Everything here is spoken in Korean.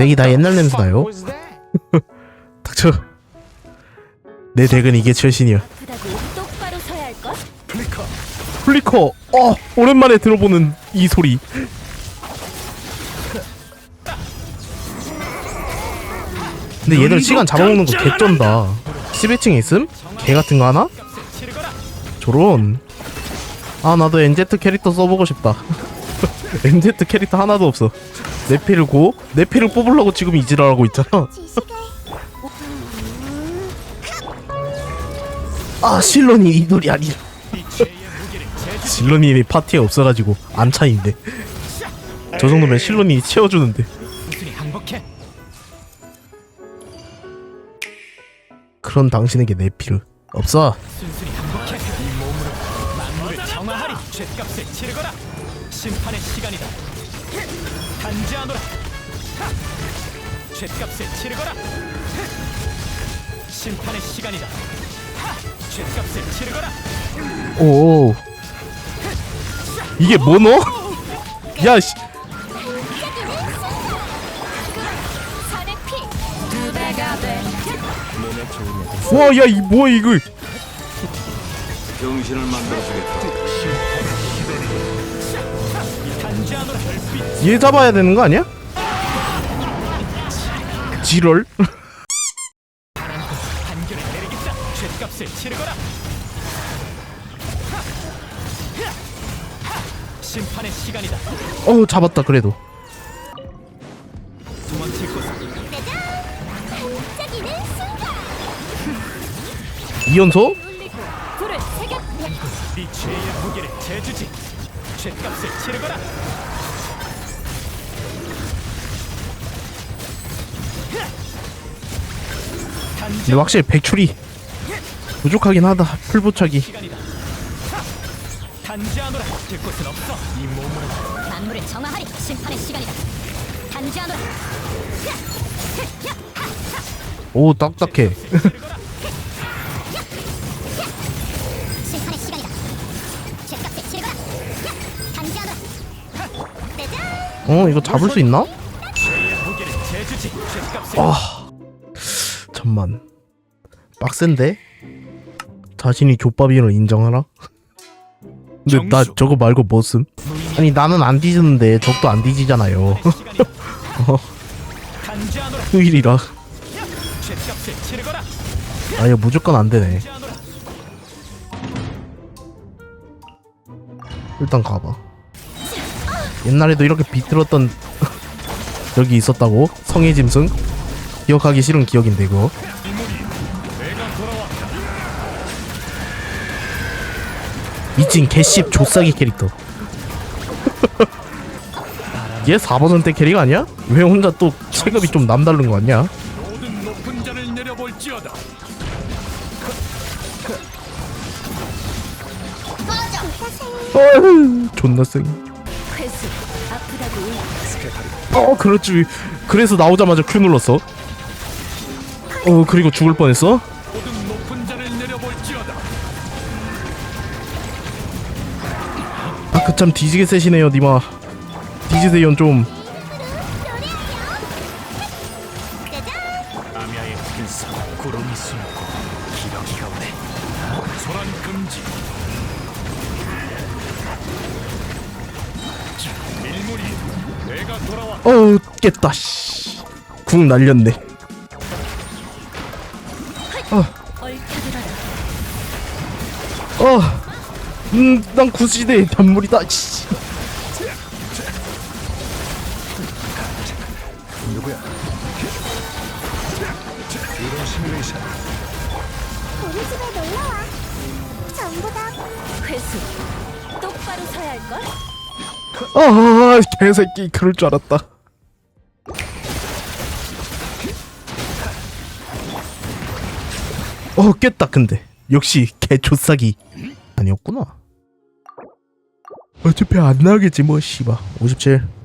덱이 다 옛날 냄새 나요. 닥쳐. 내 덱은 이게 최신이야. 플리커. 어, 오랜만에 들어보는 이 소리. 근데 얘들 시간 잡아먹는 거 개쩐다. 11층에 있음? 개 같은 거 하나? 저런. 아 나도 엔제트 캐릭터 써보고 싶다. 엔제트 캐릭터 하나도 없어. 네피를 고 네피를 뽑으려고 지금 이지랄하고 있잖아. 아 실론이 이 돌이 아니라. 실론이 파티에 없어가지고 안 차인데. 저 정도면 실론이 채워주는데. 그런 당신에게 없어. 정화하리. 치르거라. 심판의 시간이다. 단지하노라. 하! 죗값을 치르거라. 심판의 시간이다. 하! 죗값을 치르거라. 오. 이게 뭐 넣어? 야 씨. 산의 피! 두 배가 돼! 와, 야, 이 뭐야 이거? 병신을 만들어주겠다. 얘 잡아야 되는 거 아니야? 지럴? 심판의 시간이다. 어, 잡았다 그래도. 이연소? 네 죄의 무게를 재주지. 죗값을 치르거라. 근데 확실히 백출이 부족하긴 하다. 하! 단지하노라. 될 곳은 없어. 이 몸으로 만물을 정화하리! 심판의 시간이다! 단지하노라! 오, 딱딱해. 심판의 시간이다! 죗값을 치르거라! 단지하노라! 어, 이거 잡을 수 있나? 아, 잠만. 빡센데? 자신이 족밥이를 인정하라? 근데 나. 저거 말고 뭐 쓴? 아니 나는 안 뒤지는데 적도 안 뒤지잖아요. 단지하노라. 휴일이라. 아 이거 무조건 안 되네. 일단 가봐. 옛날에도 이렇게 비틀었던 적이 있었다고? 성의 짐승? 기억하기 싫은 기억인데 돌아왔다. 미친 개씹 조싸기 캐릭터. 얘 4번원대 캐릭 아니야? 왜 혼자 또 체급이 좀 남다른 거 아니야? 어휴, 존나 쌩. 어, 그렇지. 그래서 나오자마자 Q 눌렀어. 어, 그리고 죽을 뻔했어. 모든 높은 자를 내려볼지어다. 아, 그 참 뒤지게 세시네요, 니마. 뒤지세요 좀. 아미아의 필사 구름이 숨고 기러기가 오네. 소란 금지. 자, 밀물이 내가 돌아와. 어, 깼다. 씨. 궁 날렸네. 얽혀들어라! 어, 음, 난 구시대 단물이다. 씨. 우리 집에 놀러 와. 전부 다 회수! 똑바로 서야 할 것? 아, 개새끼 그럴 줄 알았다. 어, 깼다 근데. 역시 개조싸기 아니었구나. 어차피 안 나겠지 뭐 씨바. 57.